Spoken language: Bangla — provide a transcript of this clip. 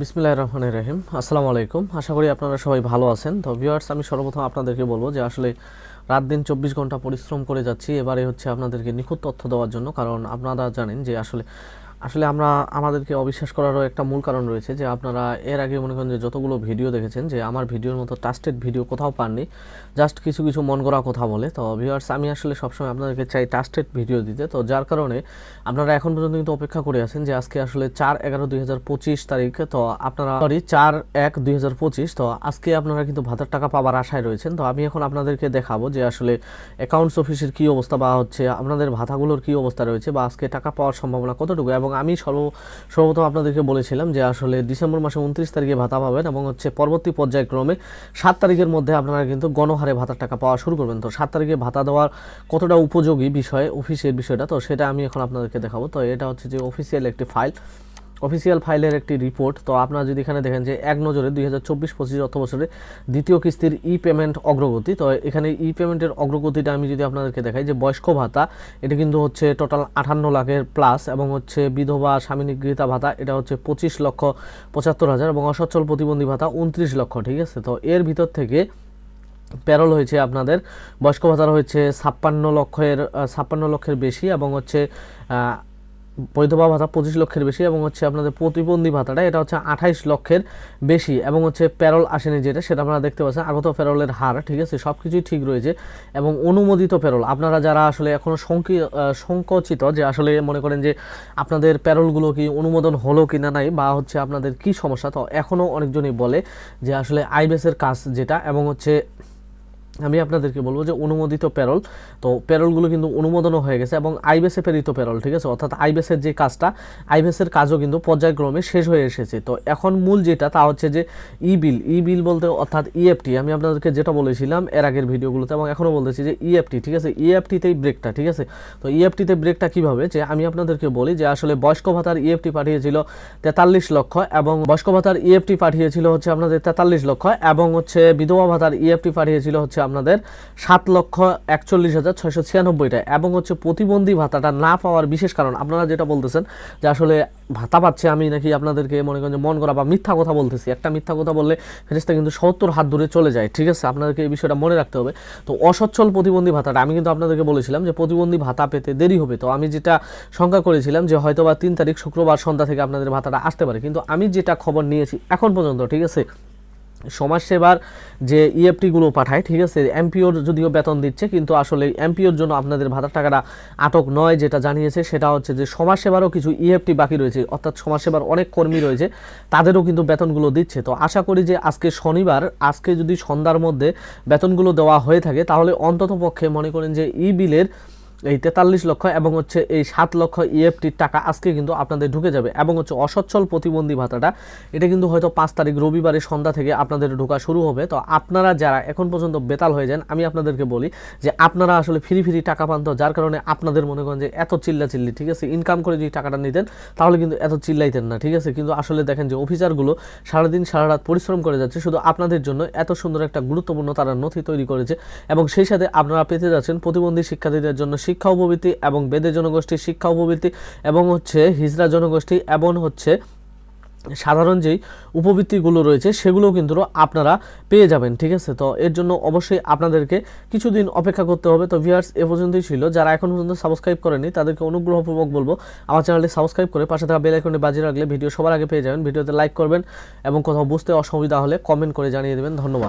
বিসমিল্লাহ রহমান রহিম। আসসালামু আলাইকুম। আশা করি আপনারা সবাই ভালো আছেন। তো ভিউয়ার্স আমি সর্বপ্রথম আপনাদেরকে বলব যে আসলে রাত দিন চব্বিশ ঘণ্টা পরিশ্রম করে যাচ্ছি। এবারে হচ্ছে আপনাদেরকে নিখুঁত তথ্য দেওয়ার জন্য, কারণ আপনারা জানেন যে আসলে আসলে আমরা আমাদেরকে অবিশ্বাস করারও একটা মূল কারণ রয়েছে যে আপনারা এর আগে মনে করেন যে যতগুলো ভিডিও দেখেছেন যে আমার ভিডিওর মতো ট্রাস্টেড ভিডিও কোথাও পাননি জাস্ট কিছু কিছু মন করা কথা বলে। তো ভিউয়ার্স আমি আসলে সবসময় আপনাদেরকে চাই ট্রাস্টেড ভিডিও দিতে। তো যার কারণে আপনারা এখন পর্যন্ত কিন্তু অপেক্ষা করে আছেন যে আজকে আসলে চার এগারো দুই হাজার পঁচিশ তারিখ, তো আপনারা সরি চার এক দুই হাজার পঁচিশ, তো আজকে আপনারা কিন্তু ভাতার টাকা পাওয়ার আশায় রয়েছেন। তো আমি এখন আপনাদেরকে দেখাবো যে আসলে অ্যাকাউন্টস অফিসের কী অবস্থা বা হচ্ছে আপনাদের ভাতাগুলোর কী অবস্থা রয়েছে বা আজকে টাকা পাওয়ার সম্ভাবনা কতটুকু এবং আমি সর্ব, সর্বপ্রথম আপনাদেরকে বলেছিলাম যে আসলে ডিসেম্বর মাসে উনত্রিশ তারিখে ভাতা পাবেন এবং হচ্ছে পরবর্তী পর্যায়ক্রমে সাত তারিখের মধ্যে আপনারা কিন্তু গণহারে ভাতার টাকা পাওয়া শুরু করবেন। তো সাত তারিখে ভাতা দেওয়ার কতটা উপযোগী বিষয়, অফিসের বিষয়টা, তো সেটা আমি এখন আপনাদেরকে দেখাবো। তো এটা হচ্ছে যে অফিসিয়াল একটি ফাইল অফিসিয়াল ফাইলের একটি রিপোর্ট। তো আপনারা যদি এখানে দেখেন যে এক নজরে দুই হাজার চব্বিশ, পঁচিশ অর্থ বছরে দ্বিতীয় কিস্তির ই পেমেন্ট অগ্রগতি। তো এখানে ই পেমেন্টের অগ্রগতিটা আমি যদি আপনাদেরকে দেখাই যে বয়স্ক ভাতা, এটা কিন্তু হচ্ছে টোটাল আটান্ন লাখের প্লাস এবং হচ্ছে বিধবা, স্বামী নিগৃহীতা ভাতা, এটা হচ্ছে পঁচিশ লক্ষ পঁচাত্তর হাজার এবং অসচ্ছল প্রতিবন্ধী ভাতা উনত্রিশ লক্ষ, ঠিক আছে? তো এর ভিতর থেকে প্যারল হয়েছে আপনাদের, বয়স্ক ভাতার হয়েছে ছাপ্পান্ন লক্ষের ছাপ্পান্ন লক্ষের বেশি এবং হচ্ছে বৈধবা ভাতা পঁচিশ লক্ষের বেশি এবং হচ্ছে আপনাদের প্রতিবন্ধী ভাতাটা এটা হচ্ছে আঠাইশ লক্ষের বেশি এবং হচ্ছে প্যারোল আসেনি যেটা সেটা আপনারা দেখতে পাচ্ছেন। আগত প্যারোলের হার ঠিক আছে সব কিছুই ঠিক রয়েছে এবং অনুমোদিত প্যারোল। আপনারা যারা আসলে এখনও আহ, সংকোচিত যে আসলে মনে করেন যে আপনাদের প্যারোলগুলো কি অনুমোদন হলো কি না নাই বা হচ্ছে আপনাদের কি সমস্যা তো এখনও অনেকজনই বলে যে আসলে আইবেসের কাজ যেটা এবং হচ্ছে আমি আপনাদেরকে বলব যে অনুমোদিত প্যারোল, তো প্যারোলগুলো কিন্তু অনুমোদনও হয়ে গেছে এবং আইবেসে প্রেরিত প্যারোল, ঠিক আছে? অর্থাৎ আইবেসের যে কাজটা, আইবেসের কাজও কিন্তু পর্যায়ক্রমে শেষ হয়ে এসেছে। তো এখন মূল যেটা, তা হচ্ছে যে ই বিল ই বিল বলতে অর্থাৎ ইএফটি, আমি আপনাদেরকে যেটা বলেছিলাম এর আগের ভিডিওগুলোতে এবং এখনও বলতেছি যে ইএফটি, ঠিক আছে? ইএফটিতেই ব্রেকটা, ঠিক আছে? তো ইএফটিতে ব্রেকটা কীভাবে? যে আমি আপনাদেরকে বলি যে আসলে বয়স্ক ভাতার ইএফটি পাঠিয়েছিল তেতাল্লিশ লক্ষ এবং বয়স্ক ভাতার ইএফটি পাঠিয়েছিল হচ্ছে আপনাদের তেতাল্লিশ লক্ষ এবং হচ্ছে বিধবা ভাতার ইএফটি পাঠিয়েছিল হচ্ছে আপনাদের সাত লক্ষ একচল্লিশ হাজার ছয়শো ছিয়ানব্বইটা। এবং হচ্ছে প্রতিবন্ধী ভাতাটা না পাওয়ার বিশেষ কারণ, আপনারা যেটা বলতেছেন যে আসলে ভাতা পাচ্ছে, আমি নাকি আপনাদেরকে মনে করেন যে মন করা বা মিথ্যা কথা বলতেছি। একটা মিথ্যা কথা বললে ফেরেস্তা কিন্তু সত্তর হাত দূরে চলে যায়, ঠিক আছে? আপনাদেরকে এই বিষয়টা মনে রাখতে হবে। তো অসচ্ছল প্রতিবন্ধী ভাতাটা, আমি কিন্তু আপনাদেরকে বলেছিলাম যে প্রতিবন্ধী ভাতা পেতে দেরি হবে। তো আমি যেটা শঙ্কা করেছিলাম যে হয়তো বা তিন তারিখ শুক্রবার সন্ধ্যা থেকে আপনাদের ভাতাটা আসতে পারে। কিন্তু আমি যেটা খবর নিয়েছি এখন পর্যন্ত, ঠিক আছে? সমাজসেবার যে ইএফটিগুলো পাঠায়, ঠিক আছে? এমপিওর যদিও বেতন দিচ্ছে, কিন্তু আসলে এমপিওর জন্য আপনাদের ভাতার টাকাটা আটক নয়, যেটা জানিয়েছে, সেটা হচ্ছে যে সমাজসেবারও কিছু ইএফটি বাকি রয়েছে, অর্থাৎ সমাজসেবার অনেক কর্মী রয়েছে, তাদেরও কিন্তু বেতনগুলো দিচ্ছে। তো আশা করি যে আজকে শনিবার, আজকে যদি সন্ধ্যার মধ্যে বেতনগুলো দেওয়া হয়ে থাকে, তাহলে অন্তত পক্ষে মনে করেন যে ই বিলের এই তেতাল্লিশ লক্ষ এবং হচ্ছে এই সাত লক্ষ ইএফটির টাকা আজকে কিন্তু আপনাদের ঢুকে যাবে এবং হচ্ছে অসচ্ছল প্রতিবন্ধী ভাতাটা, এটা কিন্তু হয়তো পাঁচ তারিখ রবিবারের সন্ধ্যা থেকে আপনাদের ঢোকা শুরু হবে। তো আপনারা যারা এখন পর্যন্ত বেতাল হয়ে যান, আমি আপনাদেরকে বলি যে আপনারা আসলে ফ্রি ফ্রি টাকা পান তো, যার কারণে আপনাদের মনে করেন যে এত চিল্লা চিল্লি ঠিক আছে? ইনকাম করে যদি টাকাটা নিতেন, তাহলে কিন্তু এত চিল্লাইতেন না, ঠিক আছে? কিন্তু আসলে দেখেন যে অফিসারগুলো সারাদিন সারা রাত পরিশ্রম করে যাচ্ছে, শুধু আপনাদের জন্য এত সুন্দর একটা গুরুত্বপূর্ণ তারা নথি তৈরি করেছে এবং সেই সাথে আপনারা পেতে যাচ্ছেন প্রতিবন্ধী শিক্ষার্থীদের জন্য শিক্ষা উপবৃত্তি এবং বেদে জনগোষ্ঠীর শিক্ষা উপবৃত্তি এবং হচ্ছে হিজরা জনগোষ্ঠী এবং হচ্ছে সাধারণ যেই উপবৃত্তিগুলো রয়েছে সেগুলো কিন্তু আপনারা পেয়ে যাবেন, ঠিক আছে? তো এর জন্য অবশ্যই আপনাদেরকে কিছুদিন অপেক্ষা করতে হবে। তো ভিউয়ার্স, এ পর্যন্তই ছিল। যারা এখন পর্যন্ত সাবস্ক্রাইব করেনি তাদেরকে অনুগ্রহপূর্বক বলব, আমার চ্যানেলটি সাবস্ক্রাইব করে পাশে থাকা বেল বাজিয়ে রাখলে ভিডিও সবার আগে পেয়ে যাবেন। ভিডিওতে লাইক করবেন এবং কোথাও বুঝতে অসুবিধা হলে কমেন্ট করে জানিয়ে দেবেন। ধন্যবাদ।